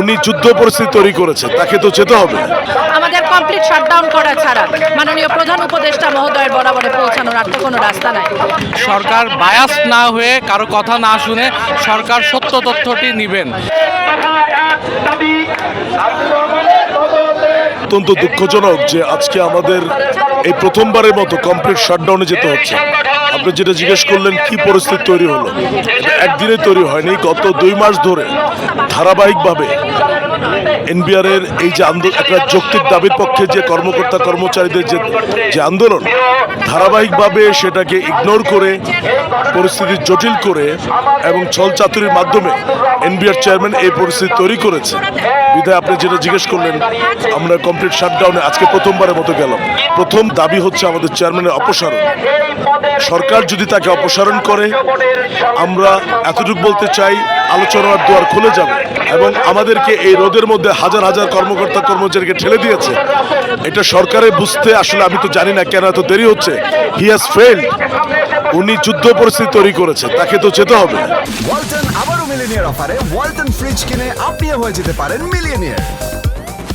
উনি যুদ্ধ পরিস্থিতি তৈরি করেছে তাকে তো যেতে হবে। আমাদের কমপ্লিট শাটডাউন করা ছাড়া মাননীয় প্রধান উপদেষ্টা মহোদয়ের বরাবরে পৌঁছানোর আর তো কোনো রাস্তা নাই। সরকার বায়াস না হয়ে কারও কথা না শুনে সরকার সত্য তথ্যটি নেবেন। অত্যন্ত দুঃখজনক যে আজকে আমাদের এই প্রথমবারের মতো কমপ্লিট শাটডাউনে যেতে হচ্ছে। আপনি যেটা জিজ্ঞেস করলেন, কি পরিস্থিতি তৈরি হলো? একদিনে তৈরি হয়নি, গত দুই মাস ধরে ধারাবাহিকভাবে এনবিআর এর এই যে আন্দোলন একটা যৌক্তিক দাবির পক্ষে যে কর্মকর্তা কর্মচারীদের যে যে আন্দোলন, ধারাবাহিকভাবে সেটাকে ইগনোর করে, পরিস্থিতি জটিল করে এবং ছল চাতুরির মাধ্যমে এনবিআর চেয়ারম্যান এই পরিস্থিতি তৈরি করেছে। বিধায় আপনি যেটা জিজ্ঞেস করলেন, আমরা কমপ্লিট শাটডাউনে আজকে প্রথমবারের মতো গেলাম। প্রথম দাবি হচ্ছে আমাদের চেয়ারম্যানের অপসারণ। সরকার যদি তাকে অপসারণ করে, আমরা এতটুকু বলতে চাই, আলোচনার দুয়ার খুলে যাবে এবং আমাদেরকে এই রোদের মধ্যে হাজার হাজার কর্মকর্তা কর্মচারীকে ঠেলে দিয়েছে। এটা সরকারের বুঝতে আসলে আমি তো জানি না কেন এত দেরি হচ্ছে। হি হ্যাজ ফেল্ড উনি যুদ্ধ পরিস্থিতি তৈরি করেছে, তাকে তো যেতে হবে। ওয়ালটন আবারও মিলিনিয়ার অফারে, ওয়ালটন ফ্রিজ কিনে আপনিও হয়ে যেতে পারেন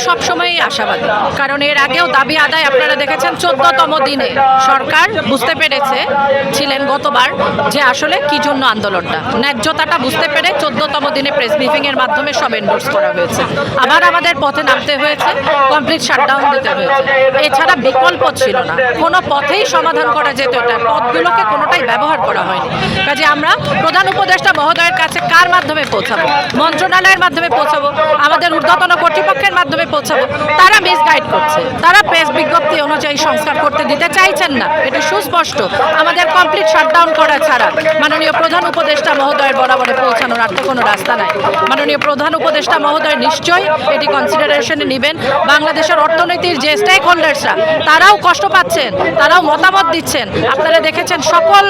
আমরা সব সময়ই আশাবাদী। কারণ এর আগেও দাবি আদায় আপনারা দেখেছেন চোদ্দতম দিনে। সরকার বুঝতে পেরেছে, ছিলেন গতবার, যে আসলে কি জন্য আন্দোলনটা। ন্যায্যতাটা বুঝতে পেরে চোদ্দতম দিনে প্রেস ব্রিফিং এর মাধ্যমে সব এন্ডোর্স করা হয়েছে। আবার আমাদের পথে নামতে হয়েছে কমপ্লিট শাটডাউন দিতে হয়েছে। এছাড়া বিকল্প ছিল না। কোনো পথেই সমাধান করা যেত এটা পথগুলোকে কোনোটাই ব্যবহার করা হয়নি। কাজে আমরা প্রধান উপদেষ্টা মহোদয়ের কাছে কার মাধ্যমে পৌঁছাবো? মন্ত্রণালয়ের মাধ্যমে পৌঁছাবো? আমাদের ঊর্ধ্বতন কর্তৃপক্ষের মাধ্যমে পৌঁছাবো। তারা মিসগাইড করছে। তারা প্রেস বিজ্ঞপ্তি অনুযায়ী সংস্কার করতে দিতে চাইছেন না। এটা সুস্পষ্ট। আমাদের কমপ্লিট শাটডাউন করা ছাড়া মাননীয় প্রধান উপদেষ্টা মহোদয়ের বরাবরে পৌঁছানোর আর তো কোনো রাস্তা নাই। মাননীয় প্রধান উপদেষ্টা মহোদয় নিশ্চয়ই এটি কনসিডারেশনে নেবেন। বাংলাদেশের অর্থনীতির যে স্টেক হোল্ডার্সরা তারাও কষ্ট পাচ্ছেন, তারাও মতামত দিচ্ছেন। আপনারা দেখেছেন সকল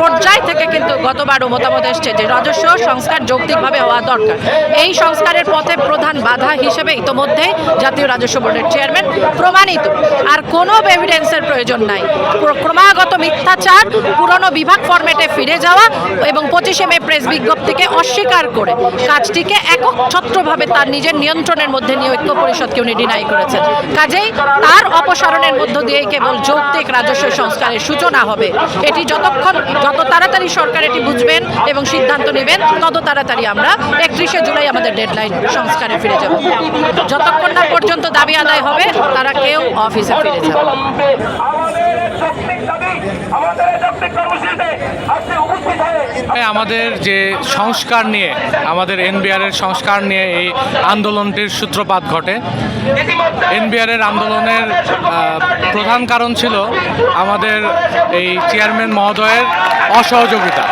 পর্যায় থেকে কিন্তু গতবারও মতামত এসছে যে রাজস্ব সংস্কার যৌক্তিকভাবে হওয়া দরকার। এই সংস্কারের পথে প্রধান বাধা হিসেবে ইতোমধ্যে জাতীয় রাজস্ব বোর্ডের চেয়ারম্যান প্রমাণিত। আর কোনো এভিডেন্সের প্রয়োজন নাই। ক্রমাগত মিথ্যাচার, পুরনো বিভাগ ফরম্যাটে ফিরে যাওয়া এবং পঁচিশে মে প্রেস বিজ্ঞপ্তিকে অস্বীকার করে কাজটিকে একক ছত্রভাবে তার নিজের নিয়ন্ত্রণের মধ্যে নিয়ে ঐক্য পরিষদকে উনি ডিনাই করেছেন। কাজেই তার অপসারণের মধ্য দিয়েই কেবল যৌক্তিক রাজস্ব সংস্কারের সূচনা হবে। এটি যতক্ষণ, যত তাড়াতাড়ি সরকার এটি বুঝবেন এবং সিদ্ধান্ত নেবেন, তত তাড়াতাড়ি আমরা একত্রিশে জুলাই আমাদের ডেডলাইন সংস্কারে ফিরে যাব। যতক্ষণ না পর্যন্ত দাবি আদায় হবে তারা কেউ অফিসে ফিরে যাবে আমাদের যৌক্তিক দাবি আমাদের এই যৌক্তিক কর্মসূচিতে আজকে উপস্থিত হয়ে এই আমাদের যে সংস্কার নিয়ে আমাদের এনবিআর এর সংস্কার নিয়ে এই আন্দোলনটির সূত্রপাত ঘটে। এনবিআর এর আন্দোলনের প্রধান কারণ ছিল আমাদের এই চেয়ারম্যান মহোদয়ের অসহযোগিতা।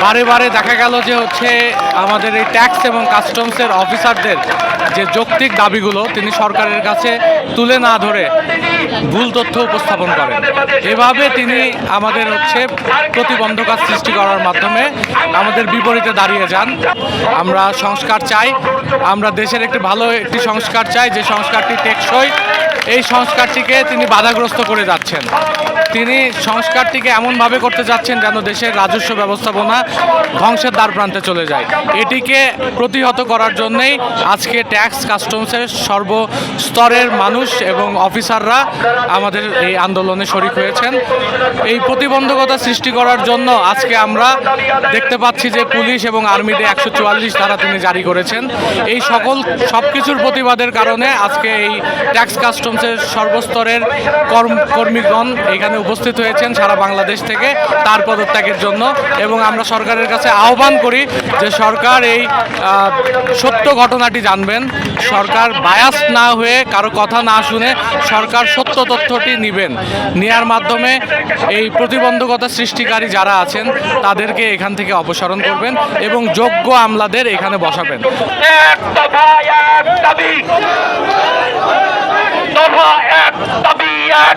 বারে বারে দেখা গেল যে হচ্ছে আমাদের এই ট্যাক্স এবং কাস্টমসের অফিসারদের যে যৌক্তিক দাবিগুলো তিনি সরকারের কাছে তুলে না ধরে ভুল তথ্য উপস্থাপন করেন। এভাবে তিনি আমাদের হচ্ছে প্রতিবন্ধকতা সৃষ্টি করার মাধ্যমে আমাদের বিপরীতে দাঁড়িয়ে যান। আমরা সংস্কার চাই। আমরা দেশের একটি ভালো একটি সংস্কার চাই। যে সংস্কারটি টেকসই এই সংস্কারটিকে তিনি বাধাগ্রস্ত করে যাচ্ছেন। তিনি সংস্কারটিকে এমনভাবে করতে যাচ্ছেন যেন দেশের রাজস্ব ব্যবস্থাপনা ধ্বংসের দ্বার প্রান্তে চলে যায়। এটিকে প্রতিহত করার জন্যেই আজকে ট্যাক্স, কাস্টমসের সর্বস্তরের মানুষ এবং অফিসাররা আমাদের এই আন্দোলনে শরিক হয়েছেন। এই প্রতিবন্ধকতা সৃষ্টি করার জন্য আজকে আমরা দেখতে পাচ্ছি যে পুলিশ এবং আর্মিতে একশো চুয়াল্লিশ ধারা তিনি জারি করেছেন। এই সকল সব কিছুর প্রতিবাদের কারণে আজকে এই ট্যাক্স কাস্টমসের সর্বস্তরের কর্ম কর্মীগণ এখানে উপস্থিত হয়েছেন সারা বাংলাদেশ থেকে তার পদত্যাগের জন্য এবং আমরা সরকারের কাছে আহ্বান করি যে সরকার এই সত্য ঘটনাটি জানবেন। সরকার বায়াস না হয়ে কারও কথা না শুনে সরকার সত্য তথ্যটি নেবেন। নেয়ার মাধ্যমে এই প্রতিবন্ধকতা সৃষ্টিকারী যারা আছেন তাদেরকে এখান থেকে অপসারণ করবেন এবং যোগ্য আমলাদের এখানে বসাবেন। দফা এক দাবি এক।